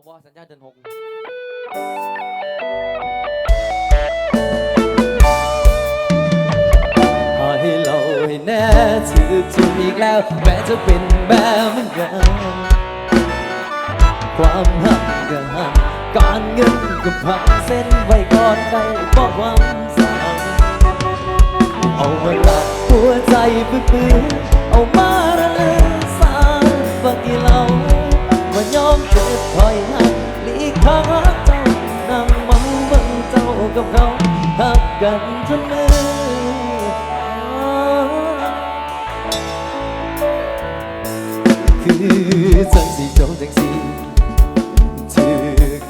าว่าสัญญาเดือนหกให้เราให้แน่ถือถูกอีกแล้ว แม้จะเป็นแบบเหมือนกันความหักก็หักการเงินก็พังเส้นไว้ก่อนได้บอกความสาวเอามาละหัวใจปื้อๆเอ หาเจ้านั่งเมาเบิ่งเจ้ากับเขาหักกันจนมือคือจังสีจงจังสีถือ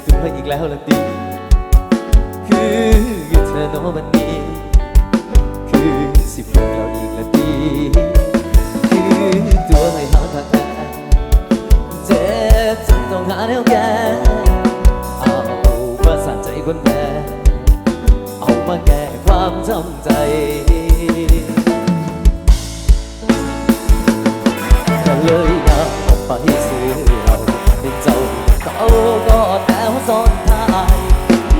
ตัวอีกแล้วละดีคือเธอโนวันนี้คือสิพวกเราอีกละดี คนแพ้เอามาแก้ความจำใจก็เลยอยากออกไปซื้อเราเป็นเจ้าเขาก็แต่วซ่อนทาย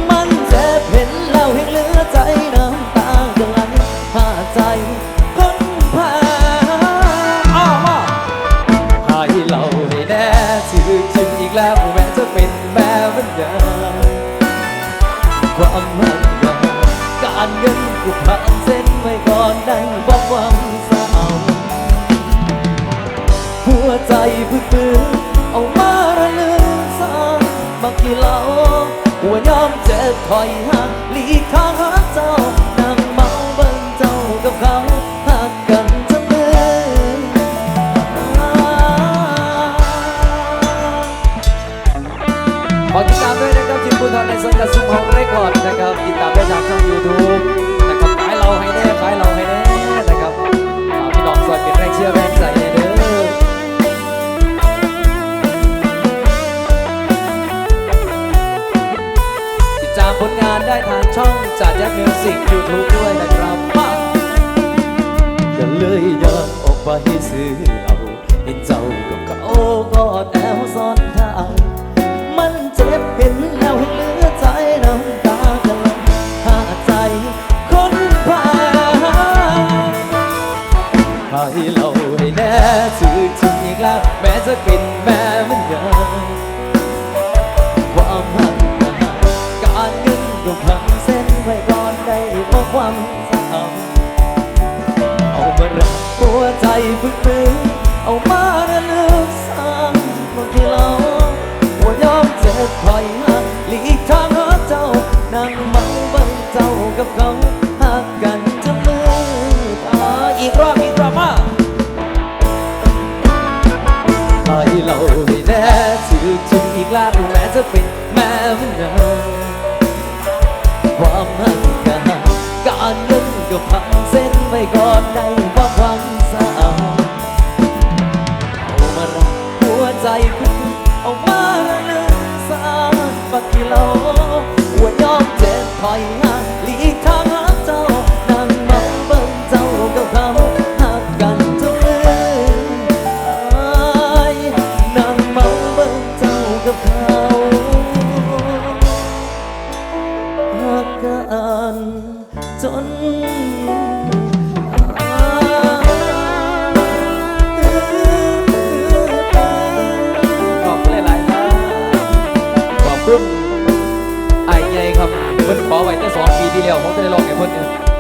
มันเจ็บเห็นแล้วให้เหลือใจน้ำตาก็ไหลหาใจคนแพ้อ้าวมาให้เราให้แน่ชื่อจริงอีกแล้ว มหักกันการเงินกูผ่านเส้นไว้ก่อนได้บอกความเศร้าหัวใจพื้นๆเอามาระลึกสางบางทีเราหัวยอมเจ็บถอยห่างหลีกทางหาเจ้านั่งเมาเบิ่งเจ้ากับเขาหักกันจะเมื่อขอติตา ทีมคุณทอนในสังกัดซุปเปอร์เรคคอร์ดนะครับติดตามได้ทางช่องยูทูบนะครับขายเราให้แน่ขายเราให้แน่นะครับฝากพี่น้องสวัสดีเป็นแรงเชียร์แรงใจเด้อติดตามผลงานได้ทางช่องจัดยักษ์มิวสิกยูทูบด้วยนะครับมาก็เลยเดินออกไปซื้อ ให้เราให้แน่สื่อจริงอีกแล้วแม้จะเป็นแม่เหมือนเดิมความหักกันการเงินก็พังเส้นไว้ก่อนได้เพราะความเศร้าเอามารักหัวใจพึ่งๆเอามา จะเป็นแม้ไม่นเดิมความหักกันการเงินก็พังเส้นไม่กอดใดว่าความสะอาดเอามารักหัวใจคุณเอามาระลึกสร้างบักที่เราหัวยอมเจ็บถอยห่าง จนขอบคุณหลายๆครับขอบคุณไอ้ใหญ่ครับเพิ่นขอไว้แต่สองปีที่แล้วผมจะได้ลองไอ้เพิ่นเนี่ย